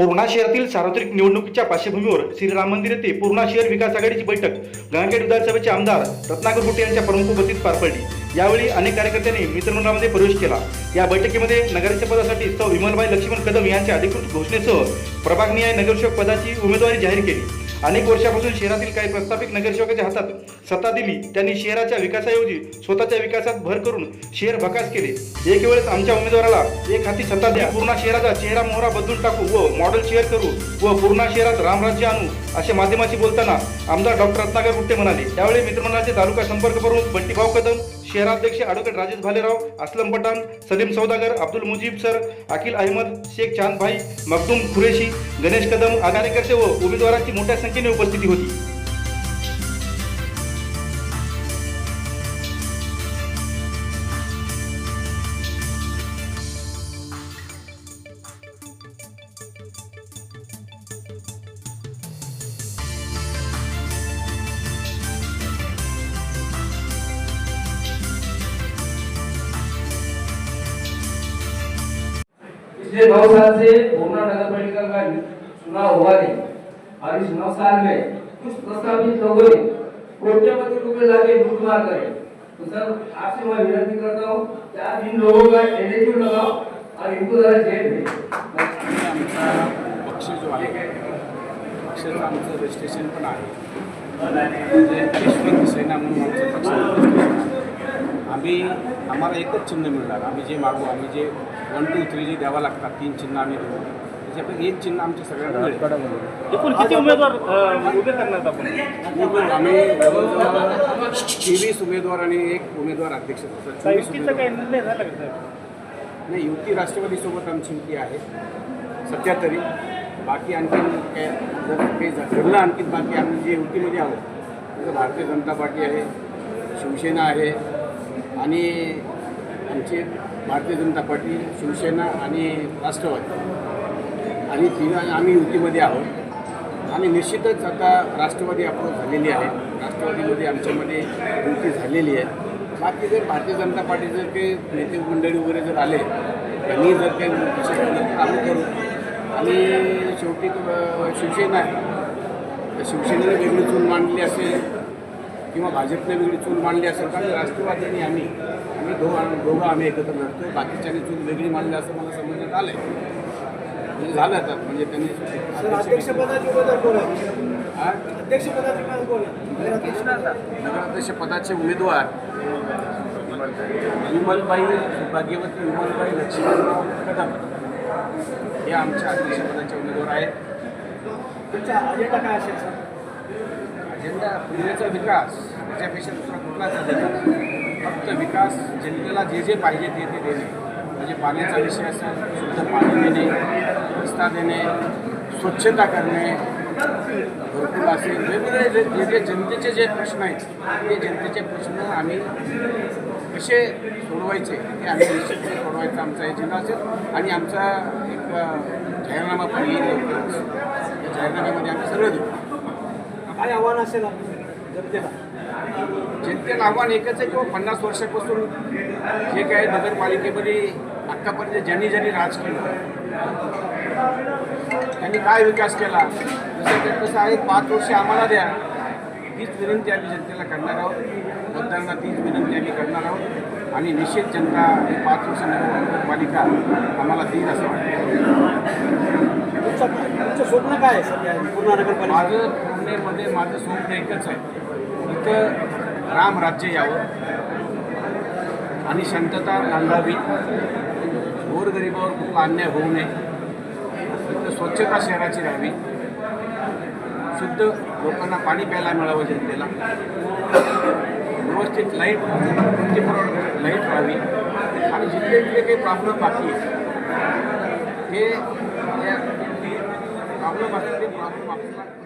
पूर्णा शहरातील सार्वत्रिक निवडणुकीच्या पार्श्वभूमीवर श्रीराम मंदिर येथे पूर्णा शहर विकास आघाडीची बैठक गंगाखेड विधानसभेचे आमदार रत्नाकर गुट्टे यांच्या प्रमुख उपस्थित पार पडली. यावेळी अनेक कार्यकर्त्यांनी मित्रमंडळामध्ये प्रवेश केला. या बैठकीमध्ये नगराध्यक्ष पदासाठी सौ विमलबाई लक्ष्मण कदम यांच्या अधिकृत घोषणेसह प्रभागनिहाय नगरसेवक पदाची उमेदवारी जाहीर केली. अनेक वर्षापासून शहरातील काही प्रस्थापित नगरसेवकाच्या हातात सत्ता दिली. त्यांनी शहराच्या विकासाऐवजी स्वतःच्या विकासात भर करून शहर भकास केले. एक वेळेस आमच्या उमेदवाराला एक हाती सत्ता द्या. पूर्ण शहराचा चेहरा मोहरा बदलून टाकू व मॉडेल शेअर करू व पूर्ण शहरात रामराज्य आणू अशा माध्यमाशी बोलताना आमदार डॉक्टर रत्नाकर गुट्टे म्हणाले. त्यावेळी मित्रमंडळाचे तालुका संपर्क प्रमुख बंटीभाऊ कदम शहराध्यक्ष ॲडव्होकेट राजेश भालेराव असलम पठाण सलीम सौदागर अब्दुल मुजीब सर अखिल अहमद शेख चांद भाई मखदूम खुरेशी गणेश कदम आ व उमेदवारांची मोठ्या संख्येने उपस्थिती होती. पिछले नौ साल से पूर्णा नगर पालिका का चुनाव हुआ नहीं और इस नौ साल में कुछ प्रस्तावित लोगों ने कोट्यपति रुपए लाके लूटमार करे तो सर आपसे मैं विनती करता. हूँ कि आप इन लोगों का एटीट्यूड लगाओ और इनको जरा जेल भेजो पक्ष जो आहे पक्षाचं आमचं रजिस्ट्रेशन पण आहे. म्हणजे सेना म्हणून आमचं पक्ष आम्ही आम्हाला एकच चिन्ह मिळणार. आम्ही जे मागू आम्ही जे वन टू थ्री जे द्यावं लागतात तीन चिन्ह आम्ही देऊ. त्याच्यापैकी एक चिन्ह आमच्या सगळ्यांना मिळेल एकूण किती उमेदवार अ, उभे करणार आपण? आम्ही जवळजवळ तेवीस उमेदवार आणि एक उमेदवार अध्यक्ष असतात चोवीस युतीचा काही उमेदवार. निर्णय झाला का साहेब नाही युती राष्ट्रवादीसोबत आमची युती आहे. सध्या तरी. बाकी आणखीन काय जर काही झ- घडलं आणखीन बाकी आम्ही जे युतीमध्ये आहोत जसं भारतीय जनता पार्टी आहे शिवसेना आहे आणि आमची भारतीय जनता पार्टी शिवसेना आणि राष्ट्रवादी. आणि तीन आम्ही युतीमध्ये आहोत. आणि निश्चितच आता राष्ट्रवादी अप्रोच झालेली आहे. राष्ट्रवादीमध्ये आमच्यामध्ये युती झालेली आहे. बाकी जर भारतीय जनता पार्टी जर काही नेते मंडळी वगैरे जर आले त्यांनी जर काही विशेष काम करू आणि शेवटी शिवसेना आहे. तर शिवसेनेने वेगळी चूल मांडली असेल किंवा भाजपने वेगळी चूल मांडली असेल कारण राष्ट्रवादी आणि आम्ही आम्ही दोघं दोघं आम्ही एकत्र लढतो बाकीच्यांनी चूल वेगळी मांडली असं मला समजण्यात आलं आहे झालं आता म्हणजे त्यांनी नगराध्यक्ष पदाचे उमेदवार विमलबाई भाग्यवती विमलबाई लक्ष्मणराव कदम हे आमच्या अध्यक्षपदाचे उमेदवार आहेत. तुमचा अजेंडा काय असेल सर? अजेंडा पूर्वेचा विकास त्याच्यापेक्षा दुसरा कुठलाच अजेंडा. फक्त विकास जनतेला जे जे पाहिजे ते ते देणे. म्हणजे पाण्याचा विषय असेल शुद्ध पाणी देणे रस्ता देणे स्वच्छता करणे भरपूर असे वेगवेगळे जे जे जे जनतेचे जे प्रश्न आहेत ते जनतेचे प्रश्न आम्ही कसे सोडवायचे ते आम्ही निश्चितपणे सोडवायचा आमचा एजेंडा असेल. आणि आमचा एक जाहीरनामा पण येईल लवकरच. या जाहीरनाम्यामध्ये आम्ही सगळं देऊ. काय आव्हान असेल जनतेला? जनतेला आव्हान एकच आहे की बुवा पन्नास वर्षापासून जे काय नगरपालिकेमध्ये आत्तापर्यंत ज्यांनी ज्यांनी राज केलं त्यांनी काय विकास केला जसं की कसं आहे पाच वर्ष आम्हाला द्या. तीच विनंती आम्ही जनतेला करणार आहोत. मतदारांना तीच विनंती आम्ही करणार आहोत. आणि निश्चित जनता ही पाच वर्ष नगरपालिका आम्हाला देईल असं वाटतं. तुमचं तुमचं स्वप्न काय पूर्ण नगरपालिका माझं पुणेमध्ये माझं स्वप्न एकच आहे. इथं राम राज्य यावं. आणि शांतता नांदावी गोरगरिबावर कुठला अन्याय होऊ नये. स्वच्छता शहराची राहावी. शुद्ध लोकांना पाणी प्यायला मिळावं जनतेला. व्यवस्थित लाइट ट्वेंटी फोर लाइट राहावी. आणि जिथले जिथले काही प्रॉब्लेम बाकी आहे ते प्रॉब्लेम असतात ते प्रॉब्लेम आपल्याला